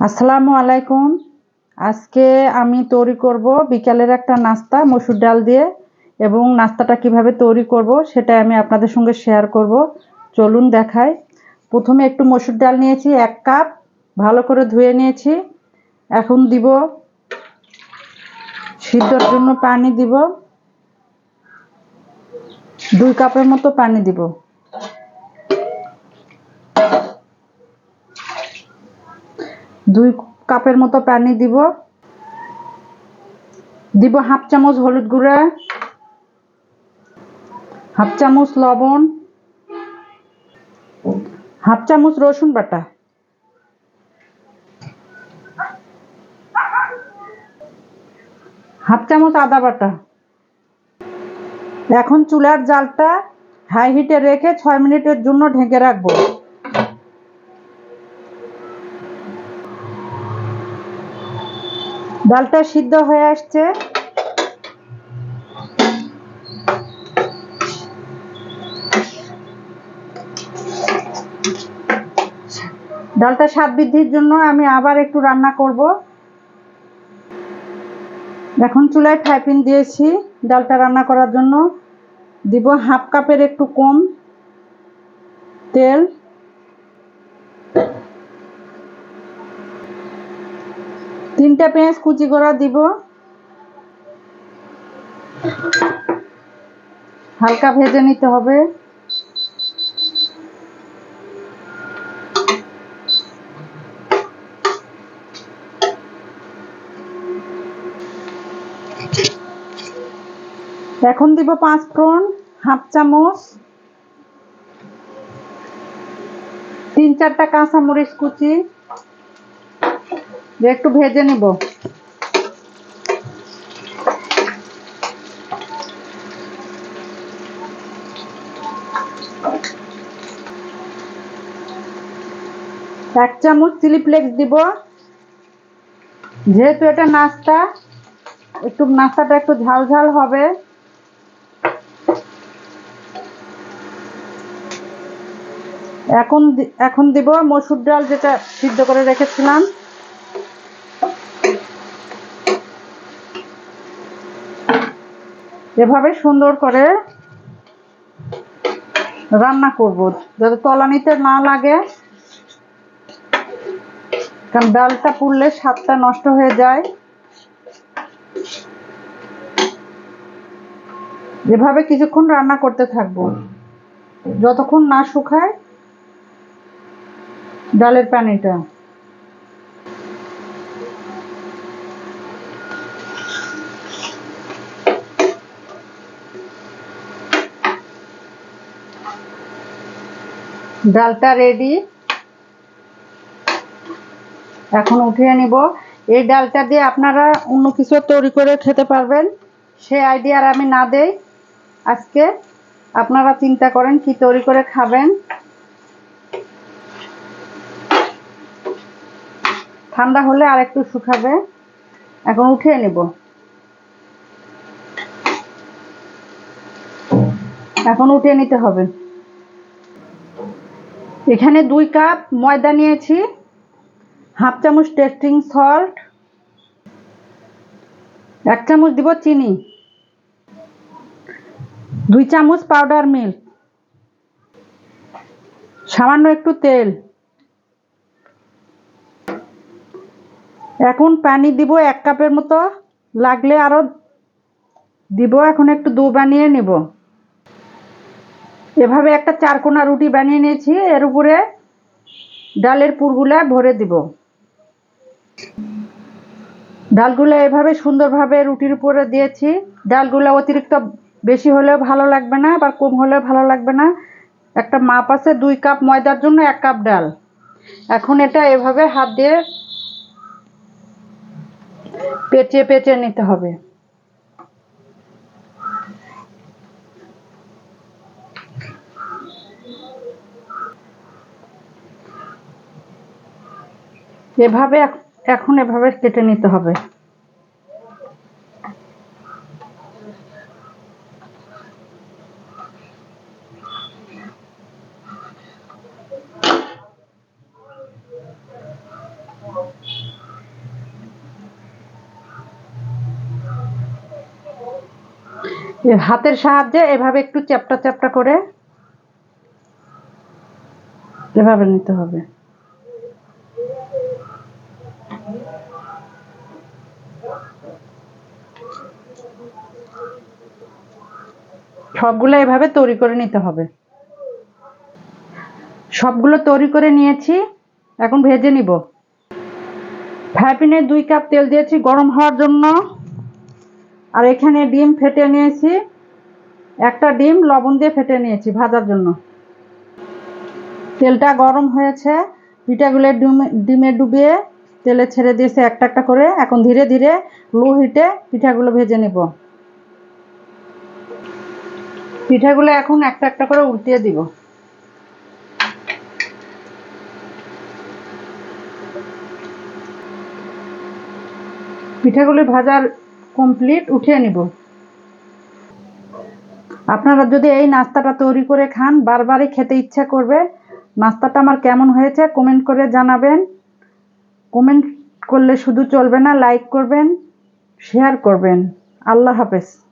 আসসালামু আলাইকুম। আজকে আমি তৈরি করব বিকালের একটা নাস্তা, মসুর ডাল দিয়ে। এবং নাস্তাটা কীভাবে তৈরি করব সেটা আমি আপনাদের সঙ্গে শেয়ার করব। চলুন দেখাই। প্রথমে একটু মসুর ডাল নিয়েছি, এক কাপ। ভালো করে ধুয়ে নিয়েছি। এখন দিব, সিদ্ধর জন্য পানি দিব। দুই কাপের মতো পানি দিব। দুই কাপের মতো পানি দিব। দিব হাফ চামচ হলুদ গুঁড়া, হাফ চামচ লবণ, হাফ চামচ রসুন বাটা। হাফ চামচ আদা বাটা। এখন চুলার জালটা হাই হিটে রেখে ছয় মিনিটের জন্য ঢেকে রাখব। ডালটা সিদ্ধ হয়ে আসছে। ডালটা স্বাদ বৃদ্ধির জন্য আমি আবার একটু রান্না করব। এখন চুলায় ফ্রাইপিন দিয়েছি। ডালটা রান্না করার জন্য দিব হাফ কাপের একটু কম তেল। তিনটা পেঁয়াজ কুচি করা দিব। হালকা ভেজে নিতে হবে। এখন দিব পাঁচ ফোড়ন, হাফ চামচ, তিন চারটা কাঁচা মরিচ কুচি। দিয়ে একটু ভেজে নিব। এক চামচ চিলি ফ্লেক্স দিব। যেহেতু এটা নাস্তা, একটু নাস্তাটা একটু ঝাল ঝাল হবে। এখন এখন দিব মসুর ডাল যেটা সিদ্ধ করে রেখেছিলাম। এভাবে সুন্দর করে রান্না করব। যাতে তলানিতে না লাগে, কারণ ডালটা পুড়লে স্বাদটা নষ্ট হয়ে যায়। এভাবে কিছুক্ষণ রান্না করতে থাকব। যতক্ষণ না শুকায় ডালের পানিটা। ডালটা রেডি এখন উঠিয়ে নিব। এই ডালটা দিয়ে আপনারা অন্য কিছু তৈরি করে খেতে পারবেন। সে আইডিয়ার আমি না দেই। আজকে আপনারা চিন্তা করেন কি তৈরি করে খাবেন। ঠান্ডা হলে আর একটু শুকাবে। এখন উঠিয়ে নেব। এখন উঠিয়ে নিতে হবে। এখানে দুই কাপ ময়দা নিয়েছি, হাফ চামচ টেস্টিং সল্ট এক চামচ দিব চিনি, দুই চামচ পাউডার মিল্ক সামান্য একটু তেল, এখন পানি দিব এক কাপের মতো, লাগলে আরও দিব, এখন একটু দু বানিয়ে নেব। এভাবে একটা চারকোনা রুটি বানিয়ে নিয়েছি, এর উপরে ডালের পুরগুলা ভরে দিব। ডালগুলো এভাবে সুন্দরভাবে রুটির উপরে দিয়েছি। ডালগুলো অতিরিক্ত বেশি হলেও ভালো লাগবে না বা কম হলেও ভালো লাগবে না। একটা মাপ আছে, দুই কাপ ময়দার জন্য এক কাপ ডাল। এখন এটা এভাবে হাত দিয়ে পেঁচিয়ে পেঁচিয়ে নিতে হবে। এভাবে এখন এভাবে কেটে নিতে হবে। হাতের সাহায্যে এভাবে একটু চ্যাপটা চ্যাপটা করে এভাবে নিতে হবে। সবগুলো এভাবে তৈরি করে নিতে হবে। সবগুলো তৈরি করে নিয়েছি, এখন ভেজে নিব। ফ্রাই প্যানে দুই কাপ তেল দিয়েছি গরম হওয়ার জন্য। আর এখানে ডিম ফেটে নিয়েছি। একটা ডিম লবণ দিয়ে ফেটে নিয়েছি ভাজার জন্য। তেলটা গরম হয়েছে, পিঠাগুলো ডিমে ডিমে ডুবিয়ে তেলে ছেড়ে দিয়েছে একটা একটা করে। এখন ধীরে ধীরে লো হিটে পিঠাগুলো ভেজে নেব। পিঠাগুলো এখন একটা একটা করে উল্টিয়ে দিব। পিঠাগুলি ভাজার কমপ্লিট উঠিয়ে নিব। আপনারা যদি এই নাস্তাটা তৈরি করে খান, বারবারই খেতে ইচ্ছা করবে। নাস্তাটা আমার কেমন হয়েছে কমেন্ট করে জানাবেন। কমেন্ট করলে শুধু চলবে না লাইক করবেন শেয়ার করবেন। আল্লাহ হাফেজ।